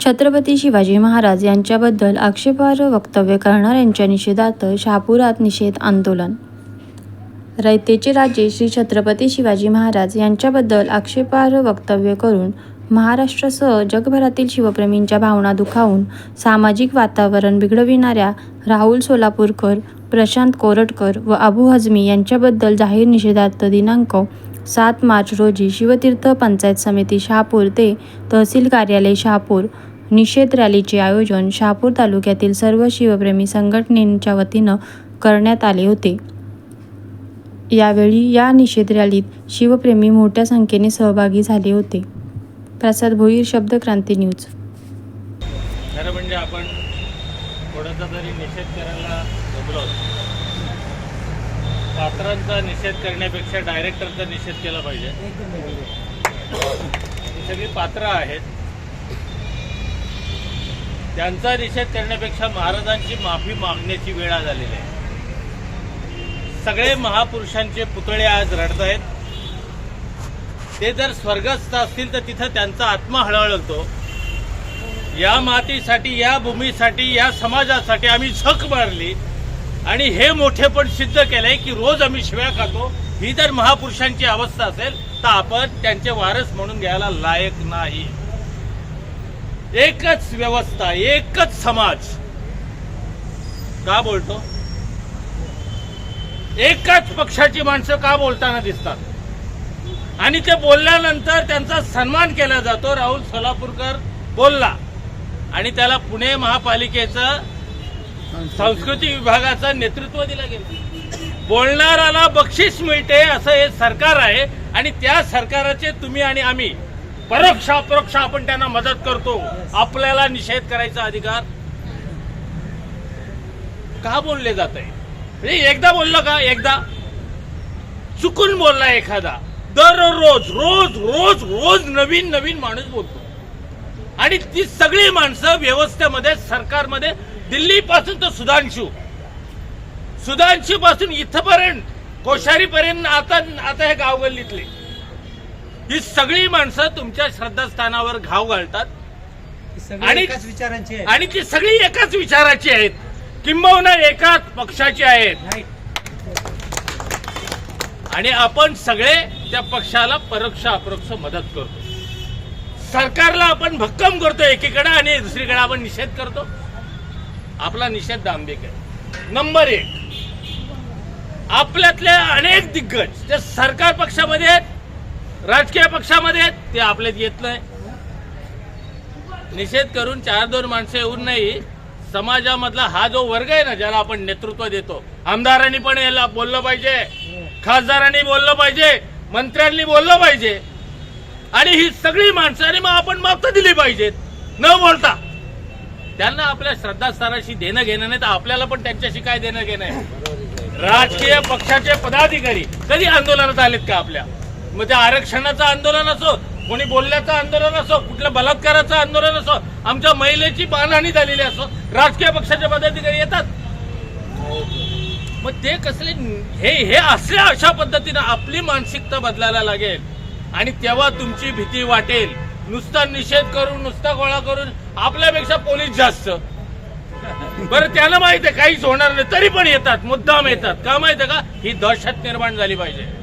छत्रपती शिवाजी महाराज यांच्याबद्दल आक्षेपार्ह वक्तव्य करणाऱ्यांच्या निषेधार्थ शहापुरात निषेध आंदोलन. रयतेचे राजे श्री छत्रपती शिवाजी महाराज यांच्याबद्दल आक्षेपार्ह वक्तव्य करून महाराष्ट्रासह जगभरातील शिवप्रेमींच्या भावना दुखावून सामाजिक वातावरण बिघडविणाऱ्या राहुल सोलापूरकर प्रशांत कोरटकर व अबू हजमी यांच्याबद्दल जाहीर निषेधार्थ दिनांक सात मार्च रोजी शिवतीर्थ पंचायत समिती शहापूर ते तहसील कार्यालय शहापूर निषेध रॅलीचे आयोजन शहापूर तालुक्यातील सर्व शिवप्रेमी संघटनेच्या वतीनं करण्यात आले होते. यावेळी या निषेध रॅलीत शिवप्रेमी मोठ्या संख्येने सहभागी झाले होते. प्रसाद भोईर शब्दक्रांती न्यूज. खरं म्हणजे आपण थोडासा तरी निषेध करायला जमलो पात्रांचा निषेध करण्यापेक्षा डायरेक्टरचा निषेध केला पाहिजे. सगळी पात्र आहेत. त्यांचा निषेध करण्यापेक्षा महाराजांची माफी मागण्याची वेळ आज आलेली आहे. सगळे महापुरुषांचे पुतळे आज रडत आहेत. ते जर स्वर्गस्थ असतील तर तिथं त्यांचा आत्मा हळहळतो. या मातीसाठी या भूमीसाठी या समाजासाठी आम्ही झक मारली. आणि हे मोठेपण सिद्ध केलंय की रोज आम्ही शिव्या खातो. ही जर महापुरुषांची अवस्था असेल तर आपण त्यांचे वारस म्हणून घ्यायला लायक नाही. एकच व्यवस्था एकच समाज. का बोलतो? एकाच पक्षाची माणसं का बोलताना दिसतात? आणि ते बोलल्यानंतर त्यांचा सन्मान केला जातो राहुल सोलापूरकर बोलला. आणि त्याला पुणे महापालिकेचं संस्कृती विभागाचं नेतृत्व दिलं गेलं. बोलणाराला बक्षीस मिळते असं हे सरकार आहे. आणि त्या सरकाराचे तुम्ही आणि आम्ही परोक्ष अपरोक्ष आपण त्यांना मदत करतो. आपल्याला निषेध करायचा अधिकार का बोलले जात आहे? म्हणजे एकदा बोललं का? एकदा. चुकून बोलला एखादा. दररोज रोज रोज रोज नवीन नवीन माणूस बोलतो. आणि ती सगळी माणसं व्यवस्थेमध्ये सरकारमध्ये दिल्लीपासून तर सुधांशू सुधांशू पासून इथपर्यंत कोश्यारीपर्यंत आता आता हे गावगल्लीतले. ही सगळी माणसं तुमच्या श्रद्धास्थानावर घाव घालतात. आणि- विचारांचे. आणि ती सगळी एकाच विचाराची आहेत. किंबहुना एकाच पक्षाची आहेत. आणि आपण सगळे त्या पक्षाला परोक्ष अपरोक्ष मदत करतो. सरकारला आपण भक्कम करतो एकीकडे आणि दुसरीकडे आपण निषेध करतो. आपला निषेध दांभिक आहे. नंबर एक. आपल्यातले अनेक दिग्गज ते सरकार पक्षामध्ये आहेत. राजकीय पक्षामध्ये आहेत ते आपल्यात येत नाही. निषेध करून चार दोन माणसं येऊन नाही समाजामधला हा जो वर्ग आहे ना ज्याला आपण नेतृत्व देतो आमदारांनी पण याला बोललं पाहिजे खासदारांनी बोललं पाहिजे मंत्र्यांनी बोललं पाहिजे. आणि ही सगळी माणसं आणि मग आपण माफत दिली पाहिजेत. न बोलता. त्यांना आपल्या श्रद्धास्थानाशी देणं घेणं नाही तर आपल्याला पण त्यांच्याशी काय देणं घेणं आहे? राजकीय पक्षाचे पदाधिकारी कधी आंदोलनात आलेत का आपल्या? मग ते आरक्षणाचं आंदोलन असो कोणी बोलण्याचं आंदोलन असो कुठल्या बलात्काराचं आंदोलन असो आमच्या महिलेची मानहानी झालेली असो राजकीय पक्षाच्या पदाधिकारी येतात. मग ते कसले हे हे असल्या अशा पद्धतीनं आपली मानसिकता बदलायला लागेल. आणि तेव्हा तुमची भीती वाटेल. नुसता निषेध करून नुसता गोळा करून आपल्यापेक्षा पोलीस जास्त. बरं त्याला माहीत आहे काहीच होणार नाही तरी पण येतात मुद्दाम येतात. का माहीत आहे का? ही दहशत निर्माण झाली पाहिजे.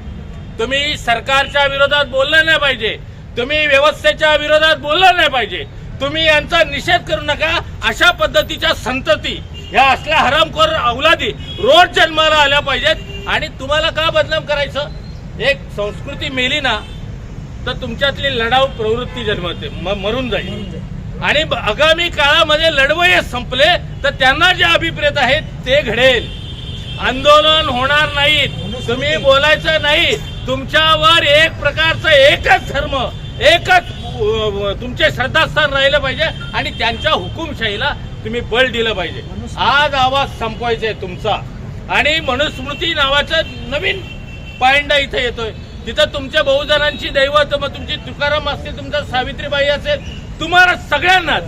तुम्ही सरकारच्या विरोधात बोललं नाही पाहिजे. तुम्ही व्यवस्थेच्या विरोधात बोललं नाही पाहिजे. तुम्ही यांचा निषेध करू नका. अशा पद्धतीच्या संतती ह्या असल्या हरामखोर अवलादी रोज जन्माला आल्या पाहिजेत. आणि तुम्हाला का बदनाम करायचं? एक संस्कृती मेली ना तर तुमच्यातली लढाऊ प्रवृत्ती जन्मते. मरून जाईल. आणि आगामी काळामध्ये लढवय संपले तर त्यांना जे अभिप्रेत आहेत ते घडेल. आंदोलन होणार नाहीत. तुम्ही बोलायचं नाही. तुमच्यावर एक प्रकारचं एकच धर्म एकच तुमचे श्रद्धास्थान राहिलं पाहिजे आणि त्यांच्या हुकुमशाहीला तुम्ही बळ दिलं पाहिजे. आज आवाज संपवायचा आहे तुमचा. आणि मनुस्मृती नावाचं नवीन पायंडा इथे येतोय. तिथं तुमच्या बहुजनांची दैवत मग तुमची तुकाराम असतील तुमचा सावित्रीबाई असेल तुम्हाला सगळ्यांनाच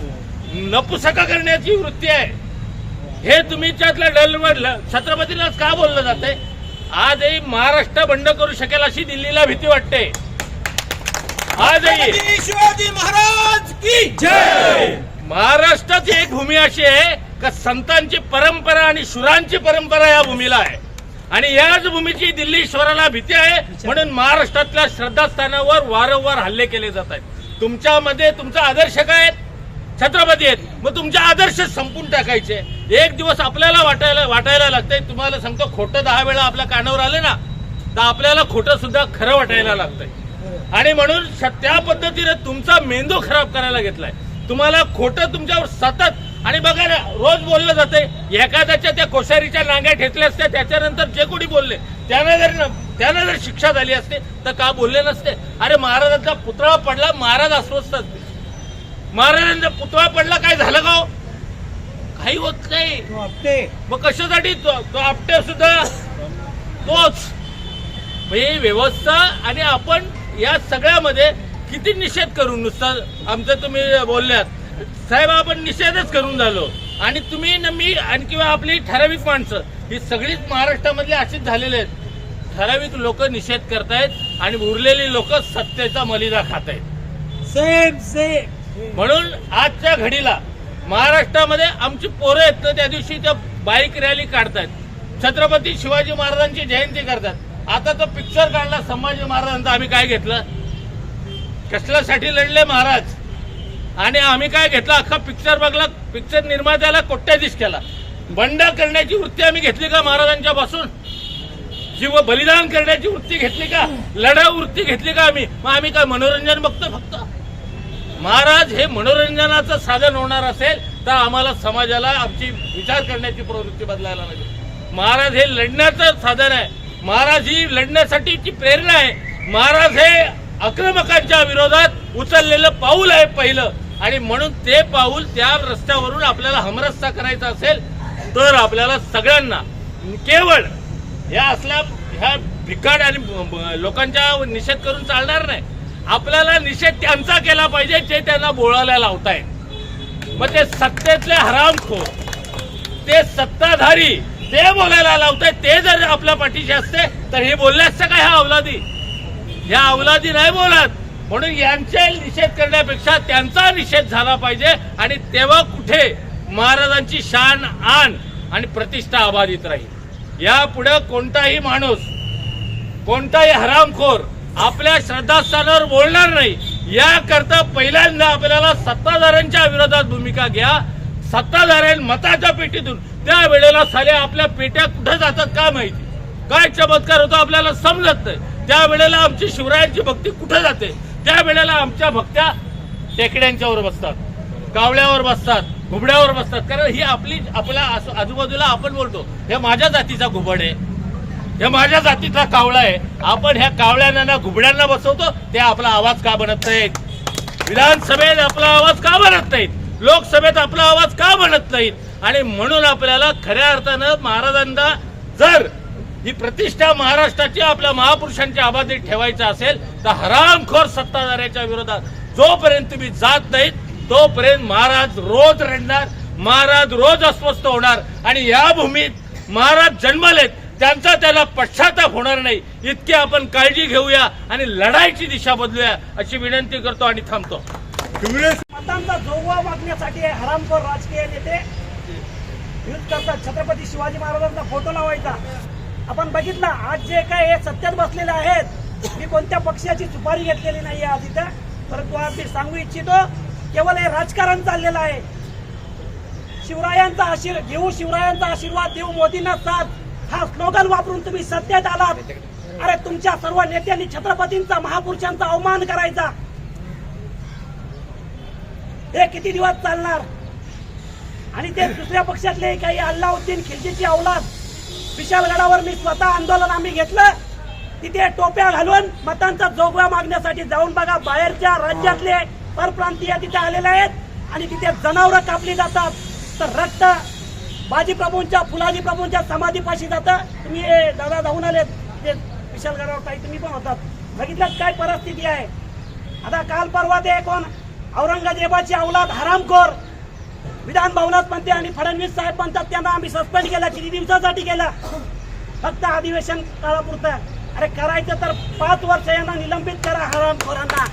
नपुसका करण्याची वृत्ती आहे. हे तुम्ही त्यातल्या डलवर छत्रपतीलाच का बोललं जातंय? आजही महाराष्ट्र बंड करू शकेल अशी दिल्लीला भीती वाटते. आजही शिवाजी महाराज की जय. महाराष्ट्राची एक भूमी अशी आहे का संतांची परंपरा आणि शुरांची परंपरा या भूमीला आहे. आणि याच भूमीची दिल्ली ईश्वराला भीती आहे म्हणून महाराष्ट्रातल्या श्रद्धास्थानावर वारंवार हल्ले केले जात आहेत. तुमच्यामध्ये तुमचा आदर्श काय आहेत? छत्रपती आहेत. मग तुमचे आदर्श संपून टाकायचे. एक दिवस आपल्याला वाटायला वाटायला लागतंय. तुम्हाला सांगतो खोटं दहा वेळा आपल्या कानावर आले ना तर आपल्याला खोटं सुद्धा खरं वाटायला लागतंय. आणि म्हणून त्या पद्धतीने तुमचा मेंदू खराब करायला घेतलाय. तुम्हाला खोटं तुमच्यावर सतत आणि बघा ना रोज बोललं जातंय एखाद्याच्या त्या कोशारीच्या नांग्या ठेचल्या असत्या त्याच्यानंतर जे कोणी बोलले त्यानं जर त्यानं जर शिक्षा झाली असते तर का बोलले नसते? अरे महाराजांचा पुतळा पडला महाराज अस्वस्थ असते महाराजांचा पुतळा पडला काय झालं का काही होत नाही. तो आपटे. मग कशासाठी तो तो आपटे सुद्धा? तोच. म्हणजे व्यवस्था आणि आपण या सगळ्यामध्ये किती निषेध करून नुसता आमचं तुम्ही बोलल्यात. साहेब आपण निषेधच करून झालो. आणि तुम्ही न मी आणि किंवा आपली ठराविक माणसं ही सगळीच महाराष्ट्रामधली अशीच झालेली आहेत. ठराविक लोक निषेध करतायत आणि उरलेली लोक सत्तेचा मलिदा खात आहेत सेम सेम म्हणून आजच्या घडीला महाराष्ट्रामध्ये आमची पोरं आहेत ना त्या दिवशी त्या बाईक रॅली काढतात. छत्रपती शिवाजी महाराजांची जयंती करतात. आता तो पिक्चर काढला संभाजी महाराजांचा आम्ही काय घेतलं? कसल्यासाठी लढले महाराज? आणि आम्ही काय घेतलं? अख्खा पिक्चर बघला पिक्चर निर्मात्याला कोट्याधीश केला. बंड करण्याची वृत्ती आम्ही घेतली का महाराजांच्या पासून? जीव बलिदान करण्याची वृत्ती घेतली का? लढा वृत्ती घेतली का आम्ही? मग आम्ही काय मनोरंजन बघतो फक्त? महाराज हे मनोरंजनाचं साधन होणार असेल तर आम्हाला समाजाला आमची विचार करण्याची प्रवृत्ती बदलायला लागेल. महाराज हे लढण्याचं साधन आहे. महाराज ही लढण्यासाठीची प्रेरणा आहे. महाराज हे आक्रमकांच्या विरोधात उचललेलं पाऊल आहे पहिलं. आणि म्हणून ते पाऊल त्या रस्त्यावरून आपल्याला हमरस्ता करायचा असेल तर आपल्याला सगळ्यांना केवळ ह्या असल्या ह्या भिकाड आणि लोकांच्या निषेध करून चालणार नाही. आपल्याला निषेध त्यांचा केला पाहिजे जे त्यांना बोलायला लावतायत. मग ते सत्तेतले हरामखोर ते सत्ताधारी ते बोलायला लावतायत ते जर आपल्या पाठीशी असते तर हे बोलले असतं का ह्या अवलादी? ह्या अवलादी नाही बोलत. म्हणून यांचे निषेध करण्यापेक्षा त्यांचा निषेध झाला पाहिजे आणि तेव्हा कुठे महाराजांची शान आण आणि प्रतिष्ठा अबाधित राहील. यापुढे कोणताही माणूस कोणताही हरामखोर आपल्या श्रद्धास्थानावर बोलणार नाही. याकरता पहिल्यांदा आपल्याला सत्ताधाऱ्यांच्या विरोधात भूमिका घ्या. सत्ताधाऱ्यां मताच्या पेटीतून. त्या वेळेला साले आपल्या पेट्या कुठं जातात काय माहिती? काय चमत्कार होतो आपल्याला समजत नाही. त्या वेळेला आमची शिवरायांची भक्ती कुठं जाते? त्या वेळेला आमच्या भक्त्या टेकड्यांच्यावर बसतात कावळ्यावर बसतात घुबड्यावर बसतात. कारण ही आपली आपल्या आजूबाजूला आपण बोलतो. हे माझ्या जातीचा घुबड आहे. हे माझ्या जातीचा कावळा आहे. आपण ह्या कावळ्यांना ना घुबड्यांना बसवतो ते आपला आवाज का बनत नाहीत? विधानसभेत आपला आवाज का बनत नाहीत? लोकसभेत आपला आवाज का बनत नाहीत? आणि म्हणून आपल्याला खऱ्या अर्थानं महाराजांना जर ही प्रतिष्ठा महाराष्ट्राची आपल्या महापुरुषांच्या आबादीत ठेवायची असेल तर हरामखोर सत्ताधाऱ्याच्या विरोधात जोपर्यंत तुम्ही जात नाहीत तोपर्यंत महाराज रोज रडणार महाराज रोज अस्वस्थ होणार. आणि या भूमीत महाराज जन्मलेत. त्यांचा त्याला पश्चाताप होणार नाही इतकी आपण काळजी घेऊया आणि लढाईची दिशा बदलूया अशी विनंती करतो आणि थांबतो. मतांचा जोगवा मागण्यासाठी हे हरामखोर राजकीय नेते युद्ध करतात छत्रपती शिवाजी महाराजांचा फोटो लावायचा. आपण बघितलं आज जे काय हे सत्यात बसलेले आहेत मी कोणत्या पक्षाची सुपारी घेतलेली नाही आज इथं परंतु आज मी सांगू इच्छितो केवळ हे राजकारण चाललेलं आहे. शिवरायांचा आशीर्वाद घेऊ शिवरायांचा आशीर्वाद देऊ मोदींना साथ. हा स्लोगन वापरून तुम्ही सत्तेत आलात. अरे तुमच्या सर्व नेत्यांनी छत्रपतींचा महापुरुषांचा अवमान करायचा. हे किती दिवस चालणार? आणि ते दुसऱ्या पक्षातले काही अल्लाउद्दीन खिलजीची अवलाद विशालगडावर मी स्वतः आंदोलन आम्ही घेतलं. तिथे टोप्या घालून मतांचा जोगवा मागण्यासाठी जाऊन बघा बाहेरच्या राज्यातले परप्रांतीय तिथे आलेले आहेत आणि तिथे जनावरं कापली जातात. तर रक्त बाजीप्रभूंच्या फुलाजी प्रभूंच्या समाधीपाशी जातं. तुम्ही हे दादा जाऊन आले ते विशाल गडावर काही तुम्ही पण होतात. बघितलं काय परिस्थिती आहे? आता काल परवा ते कोण औरंगजेबाची अवलाद हरामखोर विधान भवनात म्हणते आणि फडणवीस साहेब म्हणतात त्यांना आम्ही सस्पेंड केला किती दिवसासाठी केला? फक्त अधिवेशन काळापुरतं. अरे करायचं तर पाच वर्ष यांना निलंबित करा हरामखोरांना.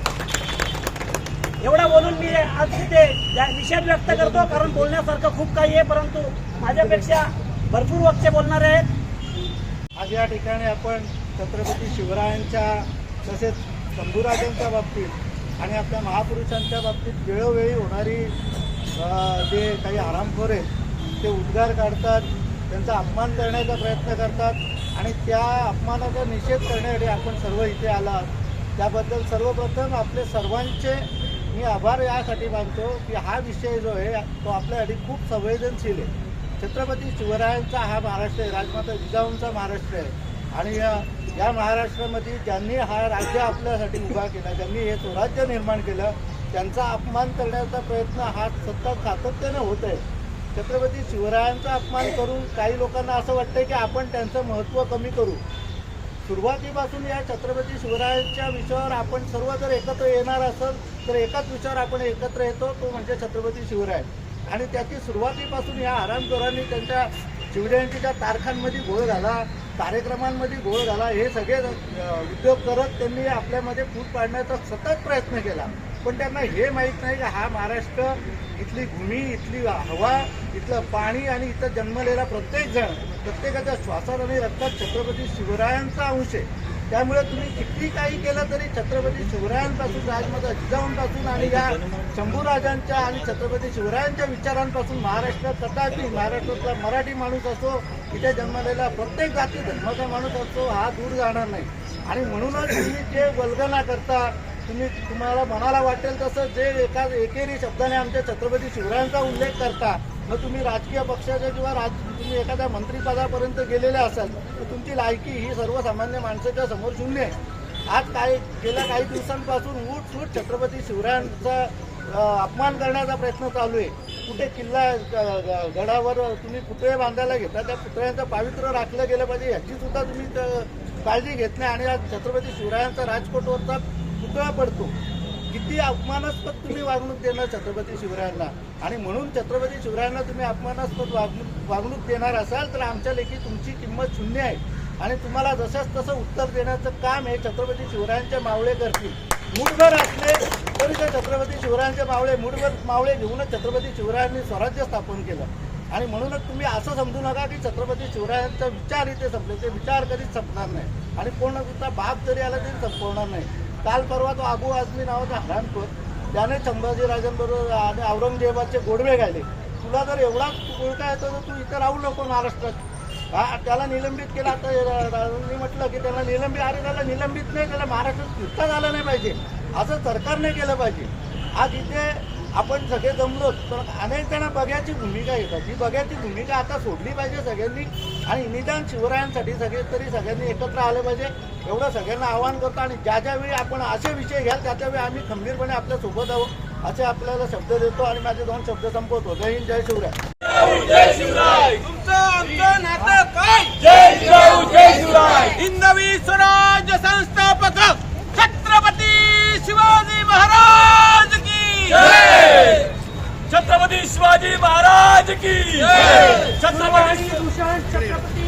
एवढं बोलून मी आज तिथे निषेध व्यक्त करतो कारण बोलण्यासारखं खूप काही आहे परंतु माझ्यापेक्षा भरपूर वक्ते बोलणार आहेत. आज या ठिकाणी आपण छत्रपती शिवरायांच्या तसेच शंभूराजांच्या बाबतीत आणि आपल्या महापुरुषांच्या बाबतीत वेळोवेळी होणारी जे काही आरामखोर आहेत ते उद्गार काढतात त्यांचा अपमान करण्याचा प्रयत्न करतात आणि त्या अपमानाचा निषेध करण्यासाठी आपण सर्व इथे आला त्याबद्दल सर्वप्रथम आपले सर्वांचे मी आभार यासाठी मानतो की हा विषय जो आहे तो आपल्यासाठी खूप संवेदनशील आहे. छत्रपती शिवरायांचा हा महाराष्ट्र आहे राजमाता जिजाऊंचा महाराष्ट्र आहे. आणि या- या महाराष्ट्रामध्ये ज्यांनी हा राज्य आपल्यासाठी उभा केला ज्यांनी हे स्वराज्य निर्माण केलं त्यांचा अपमान करण्याचा प्रयत्न हा सत्ता सातत्यानं होत आहे. छत्रपती शिवरायांचा अपमान करून काही लोकांना असं वाटतंय की आपण त्यांचं महत्त्व कमी करू. सुरुवातीपासून या छत्रपती शिवरायांच्या विषयावर आपण सर्व जर एकत्र येणार असेल तर एकाच विषयावर आपण एकत्र येतो तो म्हणजे छत्रपती शिवराय. आणि त्याची सुरुवातीपासून या आरामखोरांनी त्यांच्या शिवजयंतीच्या तारखांमध्ये घोळ घाला कार्यक्रमांमध्ये घोळ घाला हे सगळे उद्योग करत त्यांनी आपल्यामध्ये फूट पाडण्याचा सतत प्रयत्न केला. पण त्यांना हे माहीत नाही की हा महाराष्ट्र इथली भूमी इथली हवा इथलं पाणी आणि इथं जन्मलेला प्रत्येक जण प्रत्येकाच्या श्वासात आणि रक्तात छत्रपती शिवरायांचा अंश आहे. त्यामुळे तुम्ही किती काही केलं तरी छत्रपती शिवरायांपासून राजमाता जिजाऊंपासून आणि या शंभूराजांच्या आणि छत्रपती शिवरायांच्या विचारांपासून महाराष्ट्र तथापि महाराष्ट्रातला मराठी माणूस असो इथे जन्मलेला प्रत्येक जाती धर्माचा माणूस असो हा दूर जाणार नाही. आणि म्हणूनच तुम्ही जे वल्गना करता तुम्ही तुम्हाला मनाला वाटेल तसं जे एका एकेरी शब्दाने आमच्या छत्रपती शिवरायांचा उल्लेख करता मग तुम्ही राजकीय पक्षाच्या किंवा राज तुम्ही एखाद्या मंत्रीपदापर्यंत गेलेले असाल तर तुमची लायकी ही सर्वसामान्य माणसाच्या समोर शून्य आहे. आज काय गेल्या काही दिवसांपासून उठ सूट छत्रपती शिवरायांचा अपमान करण्याचा प्रयत्न चालू आहे. कुठे किल्ला ग- गडावर तुम्ही पुतळे बांधायला घेता त्या पुतळ्यांचं पावित्र्य राखलं गेलं पाहिजे याची सुद्धा तुम्ही काळजी घेत नाही. आणि आज छत्रपती शिवरायांचा राजकोटवरचा पुतळा पडतो. किती अपमानास्पद तुम्ही वागणूक देणार छत्रपती शिवरायांना. आणि म्हणून छत्रपती शिवरायांना तुम्ही अपमानास्पद वागणूक वागणूक देणार असाल तर आमच्या लेखी तुमची किंमत शून्य आहे. आणि तुम्हाला जसंच तसं उत्तर देण्याचं काम हे छत्रपती शिवरायांच्या मावळे करतील. मुठभर असले तरी ते छत्रपती शिवरायांचे मावळे मुठभर मावळे घेऊनच छत्रपती शिवरायांनी स्वराज्य स्थापन केलं. आणि म्हणूनच तुम्ही असं समजू नका की छत्रपती शिवरायांचा विचार इथे संपले. ते विचार कधीच संपणार नाही. आणि पूर्ण बाप जरी आला तरी संपवणार नाही. काल परवा तो आबू आझमी नावाचा हरामखोर त्याने संभाजीराजांबरोबर आणि औरंगजेबाचे गोडवे गायले तुला जर एवढा गोळका येतो तर तू इथं राहू नको महाराष्ट्रात. हा त्याला निलंबित केलं. आता मी म्हटलं की त्याला निलंबित अरे त्याला निलंबित नाही त्याला महाराष्ट्रात फिरता झालं नाही पाहिजे? असं सरकारने केलं पाहिजे. आज इथे आपण सगळे जमलोच तर अनेक जण बघ्याची भूमिका घेतात. ही बघ्याची भूमिका आता सोडली पाहिजे सगळ्यांनी. आणि निदान शिवरायांसाठी सगळे तरी सगळ्यांनी एकत्र आलं पाहिजे. एवढं सगळ्यांना आवाहन करतो आणि ज्या ज्यावेळी आपण असे विषय घ्याल त्याच्यावेळी आम्ही खंबीरपणे आपल्यासोबत आहोत असे आपल्याला शब्द देतो आणि माझे दोन शब्द संपवतो. जय हिंद जय शिवराय तुमचं आमचं नातं काय जय शिवराय जय शिवराय हिंदवी स्वराज्य संस्थापक छत्रपती शिवाजी महाराज की छत्रपती शिवाजी महाराज की छत्रपती भूषण छत्रपती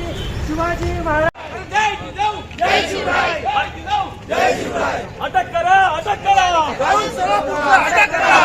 शिवाजी महाराज। जय जिजाऊ! जय शिवराय! जय जिजाऊ! जय शिवराय! अटक करा अटक करा! अटक करा अटक करा!